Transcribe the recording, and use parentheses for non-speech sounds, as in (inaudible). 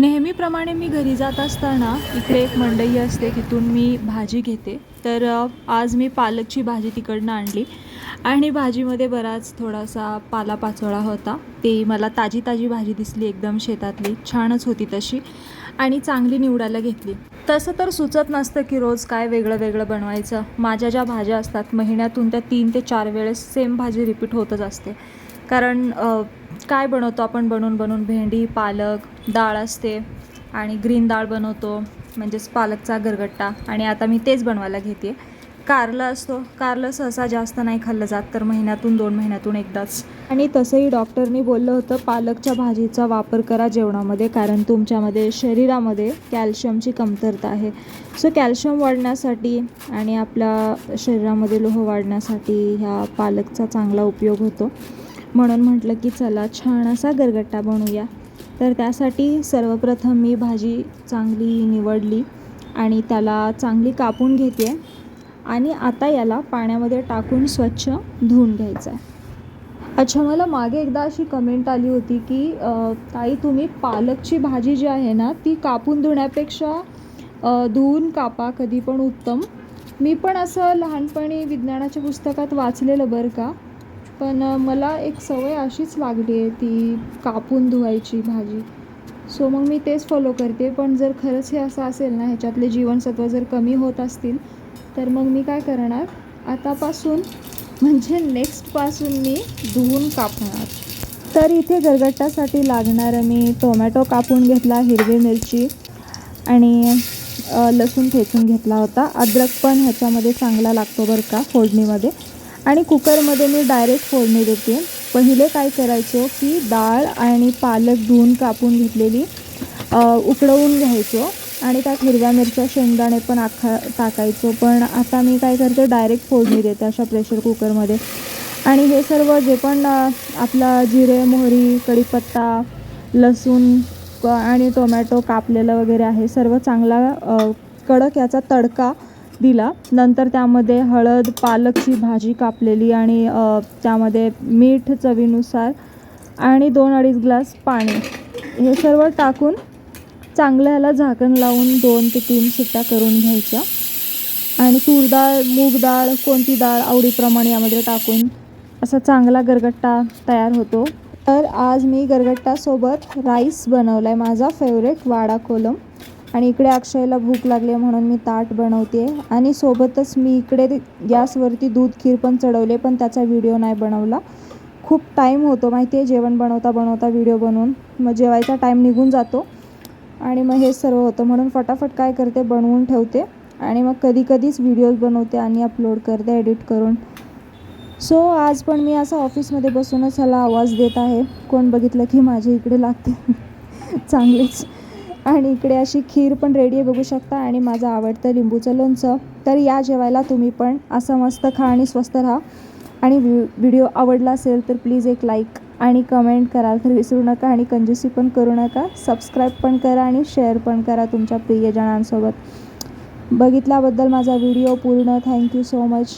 नेहमीप्रमाणे मी घरी जात असताना इकडे एक मंडई असते तिथून मी भाजी घेते. तर आज मी पालकची भाजी तिकडनं आणली. आणि भाजीमध्ये बराच थोडासा पालापाचोळा होता. ते मला ताजी ताजी भाजी दिसली एकदम शेतातली. छानच होती तशी. आणि चांगली निवडायला घेतली. तसं तर सुचत नसतं की रोज काय वेगळं वेगळं बनवायचं. माझ्या ज्या भाज्या असतात महिन्यातून त्या तीन ते चार वेळेस सेम भाजी रिपीट होतच असते. कारण काय बनवतो आपण? बनवून बनवून भेंडी पालक डाळ असते आणि ग्रीन डाळ बनवतो म्हणजेच पालकचा गरगट्टा. आणि आता मी तेच बनवायला घेते. कारलं असतो. कारलं सहसा जास्त नाही खाल्लं जात तर महिन्यातून दोन महिन्यातून एकदाच. आणि तसंही डॉक्टरनी बोललं होतं पालकच्या भाजीचा वापर करा जेवणामध्ये कारण तुमच्यामध्ये शरीरामध्ये कॅल्शियमची कमतरता आहे. सो कॅल्शियम वाढण्यासाठी आणि आपल्या शरीरामध्ये लोह वाढण्यासाठी ह्या पालकचा चांगला उपयोग होतो. म्हणून म्हटलं की चला छान असा गरगट्टा बनवूया. तर त्यासाठी सर्वप्रथम मी भाजी चांगली निवडली आणि त्याला चांगली कापून घेते आणि आता याला पाण्यामध्ये टाकून स्वच्छ धुवून घ्यायचं आहे अच्छा मला मागे एकदा अशी कमेंट आली होती की ताई तुम्ही पालकची भाजी जी आहे ना ती कापून धुण्यापेक्षा धुवून कापा कधी पण उत्तम. मी पण असं लहानपणी विज्ञानाच्या पुस्तकात वाचलेलं बरं का. पण मला एक सवय अशीच लागली आहे ती कापून धुवायची भाजी. सो मग मी तेच फॉलो करते. पण जर खरंच हे असं असेल ना ह्याच्यातले जीवनसत्व जर कमी होत असतील तर मग मी काय करणार? आतापासून म्हणजे नेक्स्टपासून मी धुवून कापणार. तर इथे गरगट्टासाठी लागणारं मी टोमॅटो कापून घेतला हिरवी मिरची आणि लसूण ठेचून घेतला होता. अद्रक पण ह्याच्यामध्ये चांगला लागतो बरं का फोडणीमध्ये. आणि कुकरमध्ये मी डायरेक्ट फोडणी देते. पहिले काय करायचो की डाळ आणि पालक धुवून कापून घेतलेली उकडवून घ्यायचो. आणि त्यात हिरव्या मिरच्या शेंगदाणे पण आखा टाकायचो. पण आता मी काय करते डायरेक्ट फोडणी देते अशा प्रेशर कुकरमध्ये आणि हे सर्व जे पण आपला जिरे मोहरी कढीपत्ता लसूण आणि टोमॅटो कापलेलं वगैरे आहे सर्व चांगला कडक याचा तडका दिला. नंतर त्यामध्ये हळद पालकची भाजी कापलेली आणि त्यामध्ये मीठ चवीनुसार आणि दोन अडीच ग्लास पाणी. हे सर्व टाकून चांगलं ह्याला झाकण लावून दोन ते तीन शिट्ट्या करून घ्यायच्या. आणि तूर डाळ मूग डाळ कोणती डाळ आवडीप्रमाणे यामध्ये टाकून असा चांगला गरगट्टा तयार होतो. तर आज मी गरगट्टासोबत राईस बनवला आहे माझा फेवरेट वाडा कोलम. आणि इकडे अक्षयला भूक लागली आहे म्हणून मी ताट बनवते आणि सोबतच मी इकडे गॅसवरती दूध खीर पण चढवले पण त्याचा व्हिडिओ नाही बनवला. खूप टाईम होतो माहिती आहे जेवण बनवता बनवता व्हिडिओ बनवून. मग जेवायचा टाईम निघून जातो. आणि मग हे सर्व होतं. म्हणून फटाफट काय करते बनवून ठेवते. आणि मग कधी कधीच व्हिडिओज बनवते आणि अपलोड करते एडिट करून. सो आज पण मी असं ऑफिसमध्ये बसूनच ह्याला आवाज देत आहे. कोण बघितलं की माझ्या इकडे लागते. (laughs) चांगलीच. आणि इकडे अशी खीर पण रेडी आहे बघू शकता. आणि माझं आवडतं लिंबूचं लोणचं. तर या जेवायला तुम्ही पण असं मस्त खा आणि स्वस्त राहा. आणि व्हिडिओ आवडला असेल तर प्लीज एक लाईक आणि कमेंट कराल तर विसरू नका. आणि कंजूसी पण करू नका. सबस्क्राईब पण करा आणि शेअर पण करा तुमच्या प्रियजनांसोबत. बघितल्याबद्दल माझा व्हिडिओ पूर्ण. Thank you so much.